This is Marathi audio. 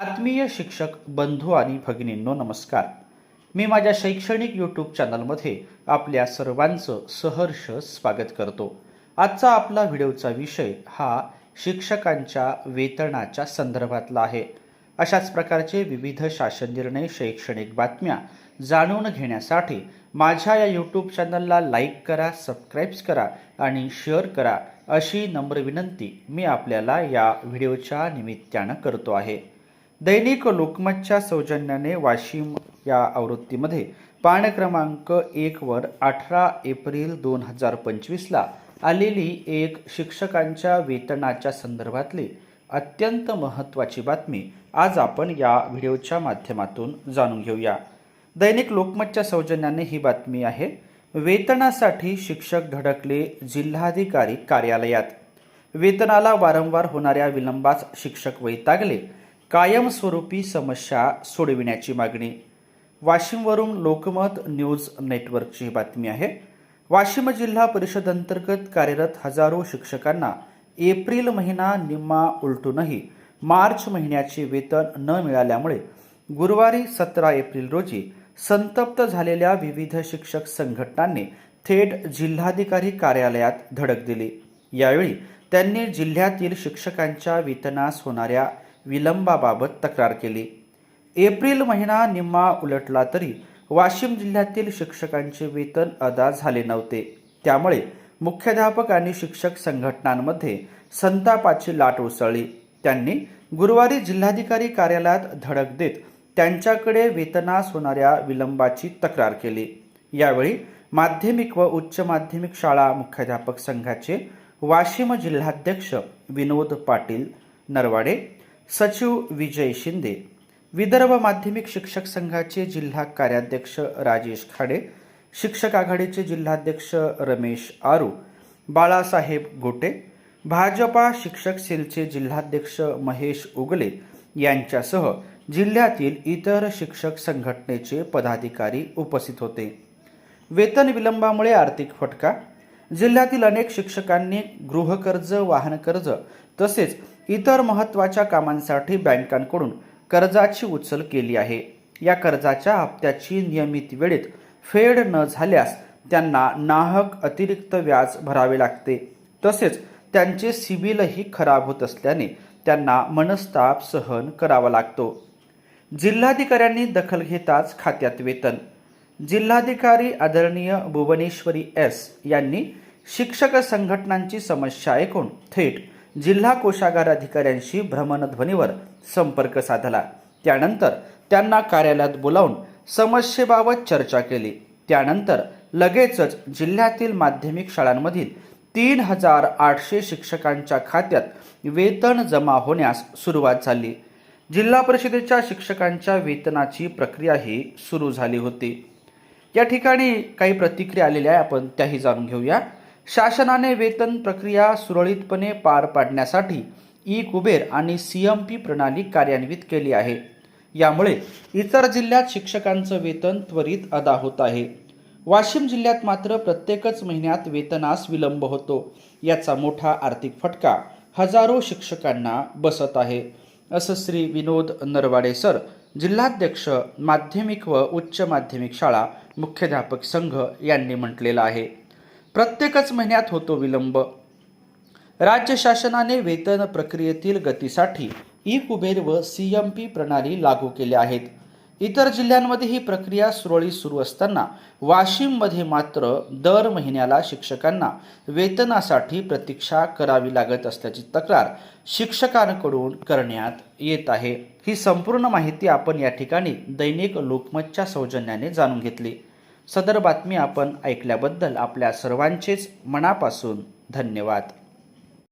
आत्मीय शिक्षक बंधू आणि भगिनींनो नमस्कार. मी माझ्या शैक्षणिक यूट्यूब चॅनलमध्ये आपल्या सर्वांचं सहर्ष स्वागत करतो. आजचा आपला व्हिडिओचा विषय हा शिक्षकांच्या वेतनाच्या संदर्भातला आहे. अशाच प्रकारचे विविध शासन निर्णय शैक्षणिक बातम्या जाणून घेण्यासाठी माझ्या या यूट्यूब चॅनलला लाईक करा सबस्क्राईब्स करा आणि शेअर करा अशी नम्र विनंती मी आपल्याला या व्हिडिओच्या निमित्तानं करतो आहे. दैनिक लोकमतच्या सौजन्याने वाशिम या आवृत्तीमध्ये पान क्रमांक एक वर अठरा एप्रिल दोन हजार पंचवीसला आलेली एक शिक्षकांच्या वेतनाच्या संदर्भातली अत्यंत महत्त्वाची बातमी आज आपण या व्हिडिओच्या माध्यमातून जाणून घेऊया. दैनिक लोकमतच्या सौजन्याने ही बातमी आहे वेतनासाठी शिक्षक धडकले जिल्हाधिकारी कार्यालयात. वेतनाला वारंवार होणाऱ्या विलंबास शिक्षक वैतागले कायमस्वरूपी समस्या सोडविण्याची मागणी. वाशिमवरून लोकमत न्यूज नेटवर्कची ही बातमी आहे. वाशिम जिल्हा परिषद अंतर्गत कार्यरत हजारो शिक्षकांना एप्रिल महिना निम्मा उलटूनही मार्च महिन्याचे वेतन न मिळाल्यामुळे गुरुवारी सतरा एप्रिल रोजी संतप्त झालेल्या विविध शिक्षक संघटनांनी थेट जिल्हाधिकारी कार्यालयात धडक दिली. यावेळी त्यांनी जिल्ह्यातील शिक्षकांच्या वेतनास होणाऱ्या विलंबाबाबत तक्रार केली. एप्रिल महिना निम्मा उलटला तरी वाशिम जिल्ह्यातील शिक्षकांचे वेतन अदा झाले नव्हते. त्यामुळे मुख्याध्यापक आणि शिक्षक संघटनांमध्ये संतापाची लाट उसळली. त्यांनी गुरुवारी जिल्हाधिकारी कार्यालयात धडक देत त्यांच्याकडे वेतनास होणाऱ्या विलंबाची तक्रार केली. यावेळी माध्यमिक व उच्च माध्यमिक शाळा मुख्याध्यापक संघाचे वाशिम जिल्हाध्यक्ष विनोद पाटील नरवाडे सचिव विजय शिंदे विदर्भ माध्यमिक शिक्षक संघाचे जिल्हा कार्याध्यक्ष राजेश खाडे शिक्षक आघाडीचे जिल्हाध्यक्ष रमेश आरू बाळासाहेब गोटे भाजपा शिक्षक सेलचे जिल्हाध्यक्ष महेश उगले यांच्यासह जिल्ह्यातील इतर शिक्षक संघटनेचे पदाधिकारी उपस्थित होते. वेतन विलंबामुळे आर्थिक फटका जिल्ह्यातील अनेक शिक्षकांनी गृहकर्ज वाहन कर्ज तसेच इतर महत्त्वाच्या कामांसाठी बँकांकडून कर्जाची उचल केली आहे. या कर्जाच्या हप्त्याची नियमित वेळेत फेड न झाल्यास त्यांना नाहक अतिरिक्त व्याज भरावे लागते. तसेच त्यांचे सिबिलही खराब होत असल्याने त्यांना मनस्ताप सहन करावा लागतो. जिल्हाधिकाऱ्यांनी दखल घेताच खात्यात वेतन. जिल्हाधिकारी आदरणीय भुवनेश्वरी एस यांनी शिक्षक संघटनांची समस्या ऐकून थेट जिल्हा कोषागार अधिकाऱ्यांशी भ्रमणध्वनीवर संपर्क साधला. त्यानंतर त्यांना कार्यालयात बोलावून समस्येबाबत चर्चा केली. त्यानंतर लगेचच जिल्ह्यातील माध्यमिक शाळांमधील तीन हजार आठशे शिक्षकांच्या खात्यात वेतन जमा होण्यास सुरुवात झाली. जिल्हा परिषदेच्या शिक्षकांच्या वेतनाची प्रक्रियाही सुरू झाली होती. या ठिकाणी काही प्रतिक्रिया आलेल्या आहे आपण त्याही जाणून घेऊया. शासनाने वेतन प्रक्रिया सुरळीतपणे पार पाडण्यासाठी ई कुबेर आणि सी एम पी प्रणाली कार्यान्वित केली आहे. यामुळे इतर जिल्ह्यात शिक्षकांचं वेतन त्वरित अदा होत आहे. वाशिम जिल्ह्यात मात्र प्रत्येकच महिन्यात वेतनास विलंब होतो. याचा मोठा आर्थिक फटका हजारो शिक्षकांना बसत आहे. असं श्री विनोद नरवाडे सर जिल्हाध्यक्ष माध्यमिक व उच्च माध्यमिक शाळा मुख्याध्यापक संघ यांनी म्हटलेलं आहे. प्रत्येकच महिन्यात होतो विलंब. राज्य शासनाने वेतन प्रक्रियेतील गतीसाठी ई कुबेर व सी एम पी प्रणाली लागू केल्या आहेत. इतर जिल्ह्यांमध्ये ही प्रक्रिया सुरळीत सुरू असताना वाशिममध्ये मात्र दर महिन्याला शिक्षकांना वेतनासाठी प्रतीक्षा करावी लागत असल्याची तक्रार शिक्षकांकडून करण्यात येत आहे. ही संपूर्ण माहिती आपण या ठिकाणी दैनिक लोकमतच्या सौजन्याने जाणून घेतली. सदर बातमी आपण ऐकल्याबद्दल आपल्या सर्वांचेच मनापासून धन्यवाद.